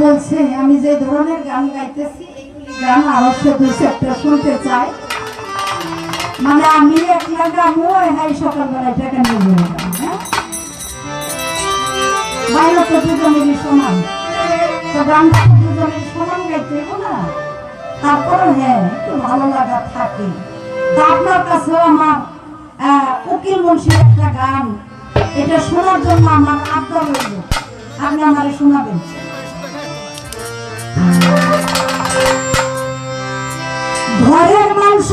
বলছে, আমি যে ধরনের গান গাইতেছি গান আরও সে দুই চারটা শুনতে চাই মানে আমি একলা গামো হাই সকালবেলা টাকা নিয়ে হ্যাঁ? দুজনেরই তো গানটা দুজনের গাইতে হ্যাঁ একটু ভালো থাকে। তা আপনার আমার উকিল একটা গান, এটা শোনার জন্য আমার আপনি আমারে শোনাবেন। ঘরের মাংস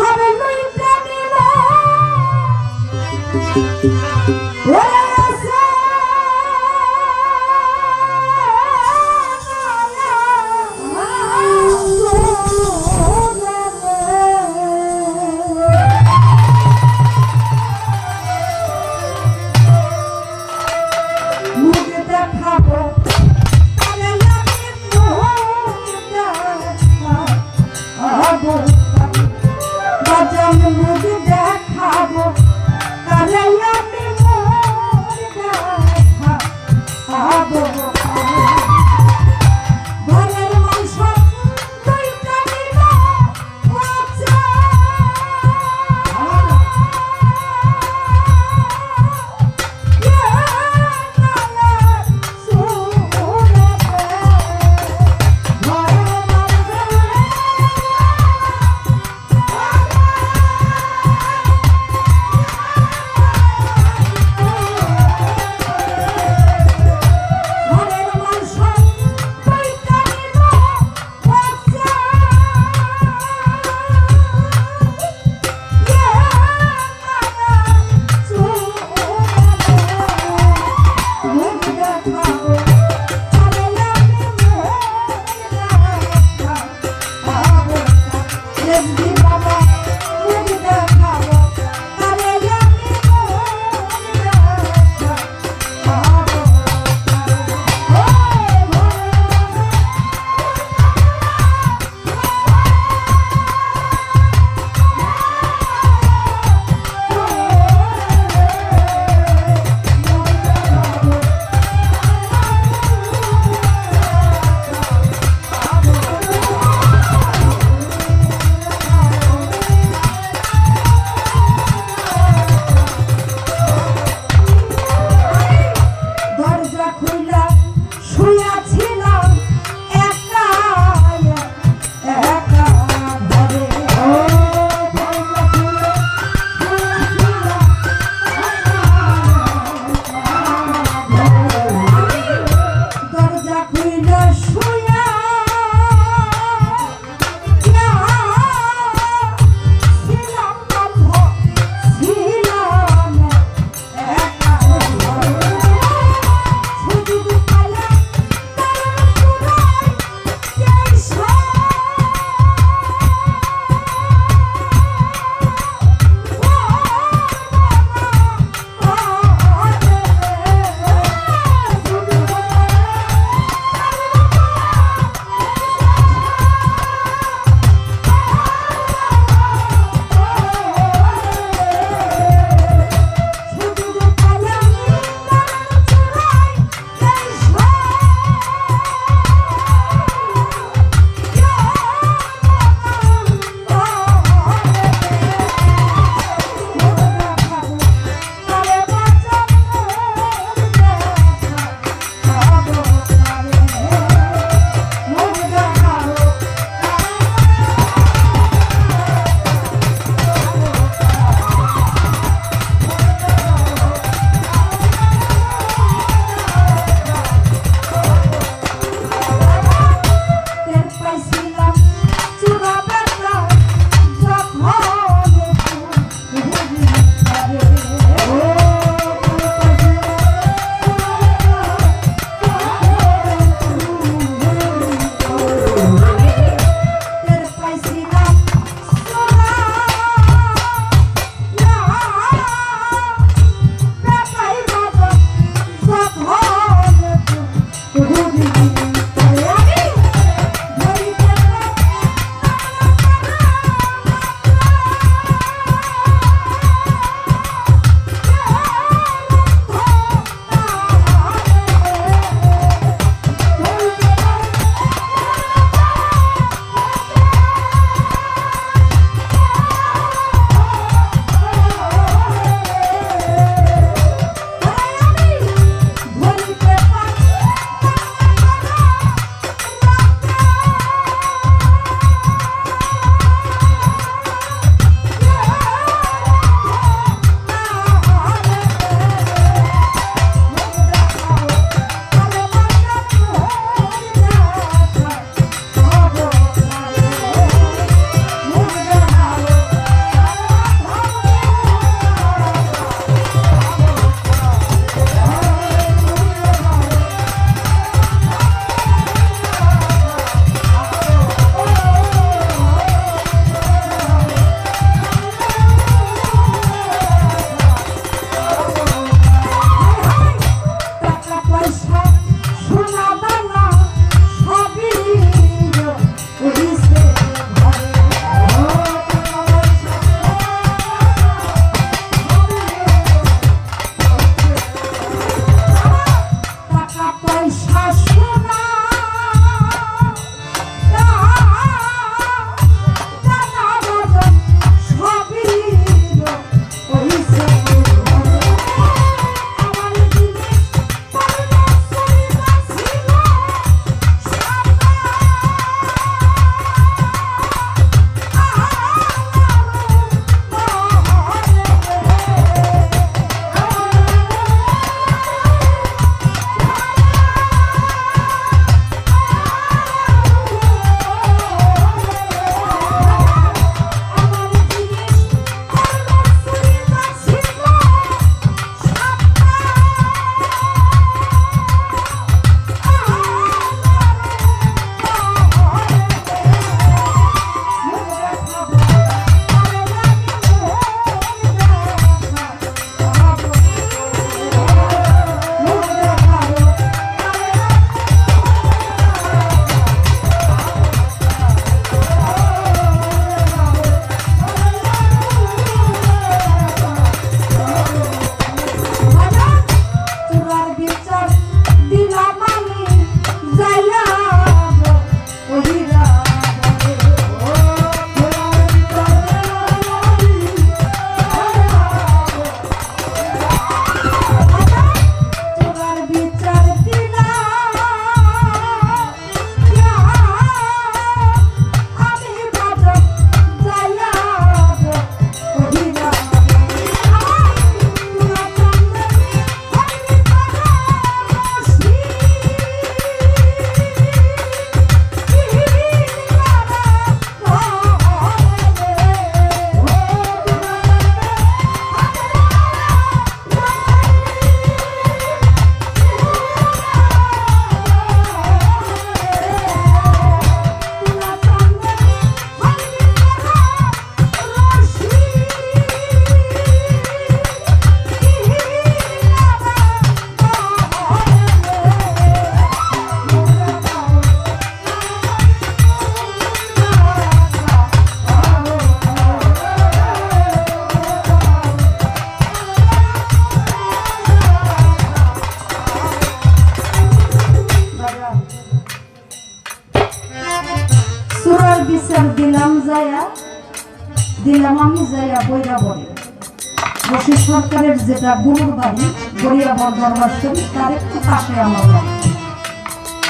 যেটা গুরুর বাড়ি গড়িয়াবর দরবার শরীফ তার একটু পাশে আমার বাড়ি।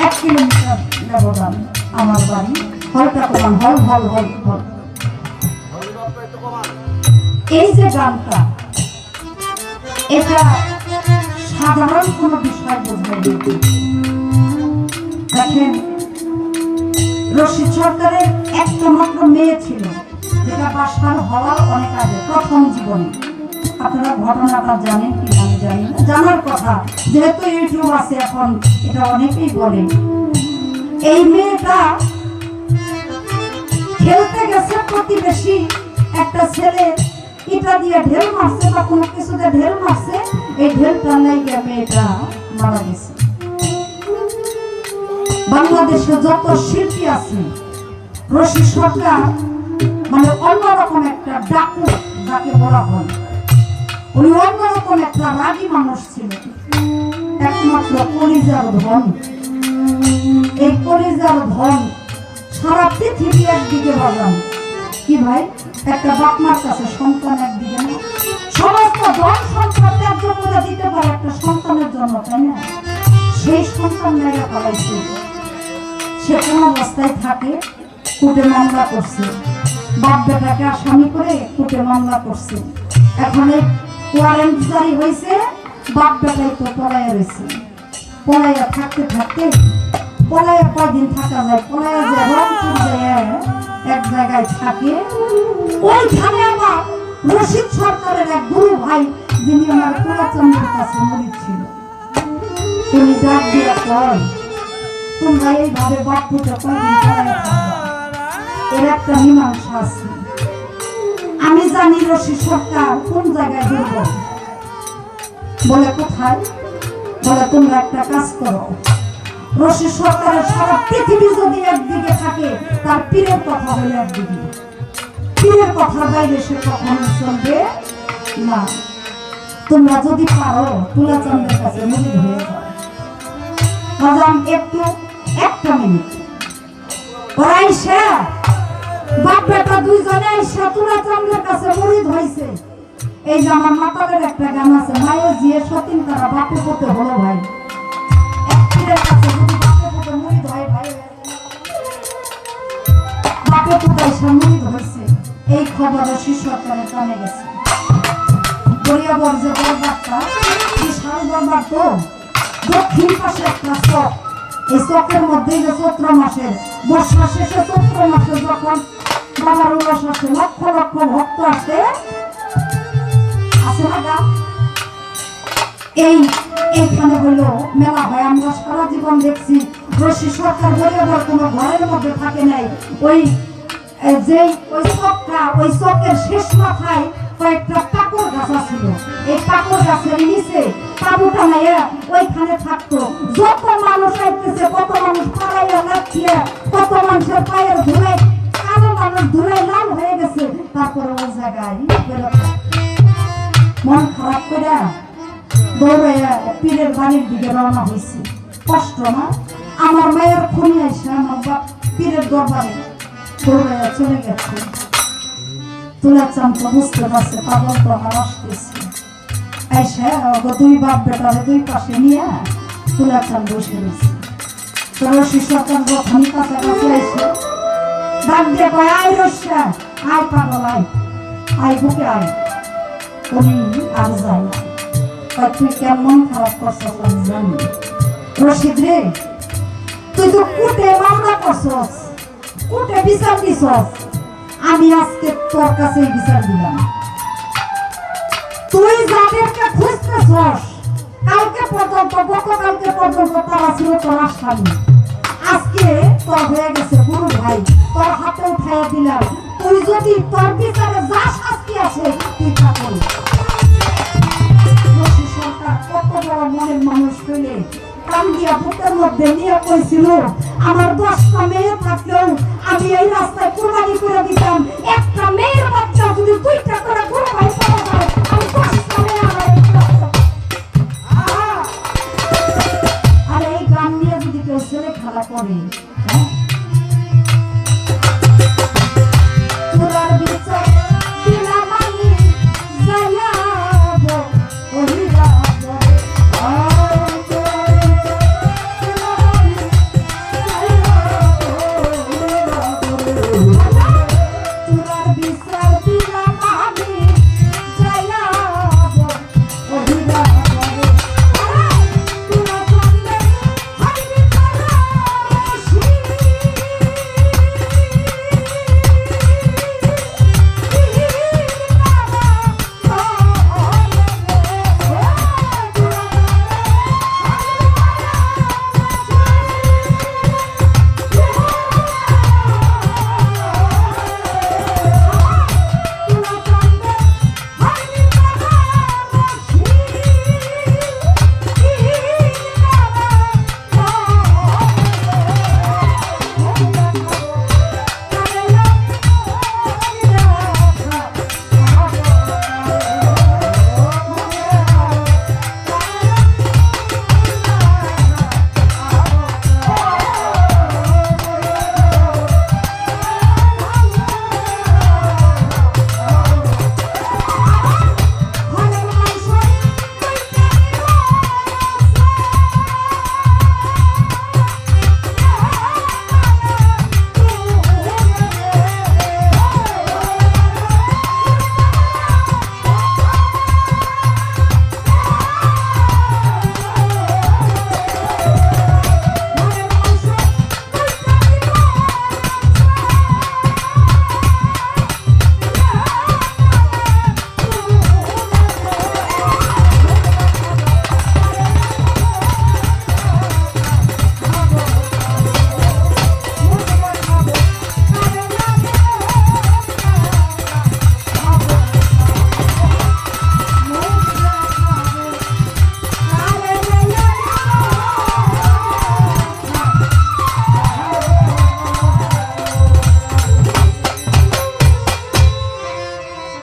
এক কিলোমিটার ব্যবধান আমার বাড়ি। হলটা কমান হল হল হল হল। এই যে গানটা, এটা সাধারণ কোনো বিষয় বুঝবেন দেখেন রশিদ সরকারের একটা মাত্র মেয়ে ছিল, যেটা বাসার হওয়ার অনেক আগে, প্রথম জীবনে। আপনারা ঘটনাটা জানেন কি জানি জানার কথা, যেহেতু ইউটিউব আছে এখন, এটা অনেকেই বলে। এই মেয়েটা খেলতে গেছে একটা ছেলে, ইটা দিয়ে ঢেল মারছে বা কোনো কিছুতে ঢেল মারছে, এই গিয়ে মেয়েটা মারা গেছে। বাংলাদেশে যত শিল্পী আছে রশি সরকার মানে অন্যরকম একটা ডাকু, যাকে বলা হয় উনি অন্যরকম একটা রাগী মানুষ ছিল একমাত্র কলিজার ধন। এই কলিজার ধন সারা পৃথিবী একদিকে বাজান কি ভাই? একটা বাপমার কাছে সন্তান একদিকে না? সমস্ত ধন সম্পদ ত্যায্য করে দিতে পারে, একটা সন্তানের জন্য, তাই না? সেই সন্তান মেরে ফেলাইছে। সে কোন অবস্থায় থাকে কোর্টে মামলা করছে। বাপ বেটাকে আসামি করে কোর্টে মামলা করছে। এখন এই ওয়ারেন্ট জারি হয়েছে, বাপ বেটাই তো পলাইয়া রয়েছে। পলাইয়া থাকতে থাকতে, পলাইয়া কয়দিন থাকা যায়? পলাইয়া যে রংপুর যায় এক জায়গায় থাকে। ওইখানে আমার রশিদ সরকারের এক গুরু ভাই, যিনি আমার কুলাচন্দ্রের কাছে মরিদ ছিল। তিনি ডাক দিয়ে কয়, তোমরা এইভাবে বাপ পুজো কয়দিন এর একটা মীমাংসা আছে। আমি জানি রশি সরকার কোন জায়গায় দুর্বল বলে কোথায়? বলে, তোমরা একটা কাজ করো। রশি সরকারের সারা পৃথিবী যদি একদিকে থাকে, তার পীরের কথা হলো একদিকে। পীরের কথা বাইরে সে কখনো চলবে না। তোমরা যদি পারো, তুলাচন্দ্রের কাছে মুড়ি হয়ে যাও। একটু, একটা মিনিট। ওরা আইসা বাপ বেটা দুইজনে আইসা তুলাচন্দ্রের কাছে মুড়ি হয়েছে এই যে আমার মাতালের একটা গান আছে, মায়ের জিয়ে সতীন তারা বাপে পুতে হলো ভাই। এক বাপে পুতে আইসা মুড়ি ধরছে এই খবর শিশু সরকারে কানে গেছে। গড়িয়াবর যে পাশে একটা চক। এই চকের মধ্যে চৈত্র মাসের, বর্ষা শেষে চৈত্র মাসে যখন বাবার উল্লাস আসে লক্ষ লক্ষ ভক্ত আসে আছে এই এইখানে হলো মেলা হয়, আমরা সারা জীবন দেখছি রশি সরকার বলে আবার কোনো ঘরের মধ্যে থাকে নাই। ওই যেই, ওই চকটা ওই চকের শেষ মাথায় কয়েকটা কাপড় গাছ ছিল এই কাপড় গাছের নিচে তাবু টানাইয়া ওইখানে থাকতো। যত মানুষ আইতেছে, কত মানুষ পাড়াইয়া লাফিয়ে, কত মানুষের পায়ের কালো মানুষ ধুলাই লাল হয়ে গেছে। তারপরে ওই জায়গায় মন খারাপ করে দৌড়াইয়া পীরের বাড়ির দিকে রওনা হয়েছে কষ্ট না? আমার মায়ের খুনি আসে আমার বাপ পীরের দরবারে দৌড়াইয়া চলে গেছে। তুলা চান বুঝতে পারছে, পাগল তো আমার আসতেছে। ওগো দুই বাপ বেটারে দুই পাশে নিয়ে তুলা চান বসে রয়েছে তো রশি সরকার যখন ডাক দিয়ে কয় আয় রসা আয় পাগল আয়। আয় বুকে আয়। উনি আর কয়, তুই কেমন খারাপ করছস আমি জানি। রশিদ রে তুই তো কুটে মামলা করছস। কুটে বিচার দিছস। আমি আজকে তোর কাছে বিচার দিলাম। তুই যাদেরকে খুঁজতেছস কালকে পর্যন্ত গতকালকে পর্যন্ত তারা ছিল তোর আসামি। আজকে তোর হয়ে গেছে গুরু ভাই। তোর হাতে উঠাইয়া দিলাম। তুই যদি তোর বিচারে যা শাস্তি আছে, তুই কইছিল আমার দশটা মেয়ে থাকলেও আমি এই রাস্তায় কোরবানি করে দিতাম। একটা মেয়ের বাচ্চা যদি দুইটা